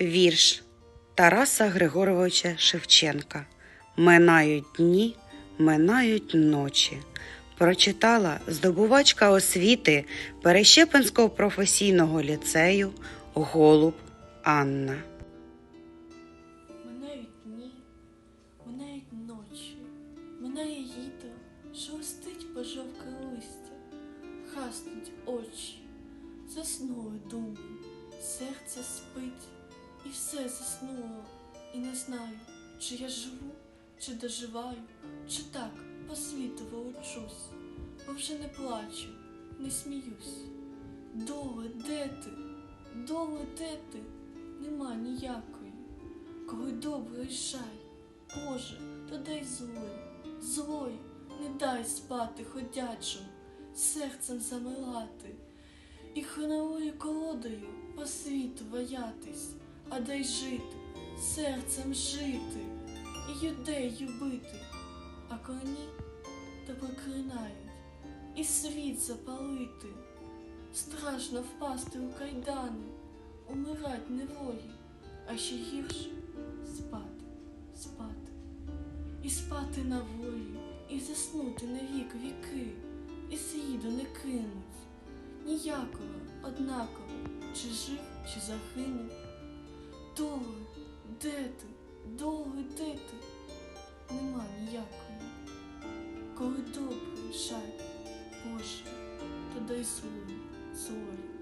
Вірш Тараса Григоровича Шевченка. Минають дні, минають ночі. Прочитала здобувачка освіти Перещепинського професійного ліцею Голуб Анна. Минають дні, минають ночі, минає літо, шелестить пожовке листя, хаснуть очі, заснули думи, серце спить, і все заснуло, і не знаю, чи я живу, чи доживаю, чи так по світу волочусь, бо вже не плачу, не сміюсь. Доле, де ти? Доле, де ти? Нема ніякої. Коли добрий жаль, Боже, то дай злой, злой, не дай спати ходячим, серцем замилати, і хроновою колодою по світу ваятись, а дай жити, серцем жити, і юдей любити, а коли ні, то проклинають, і світ запалити. Страшно впасти у кайдани, умирать неволі, а ще гірше спати, спати, і спати на волі, і заснути на вік віки, і сліду не кинуть. Ніякого, однаково, чи жив, чи загинув. Доле, де ти, доле, де ти? Нема ніякої. Коли добрий жаль, Боже, то дай злою, злою.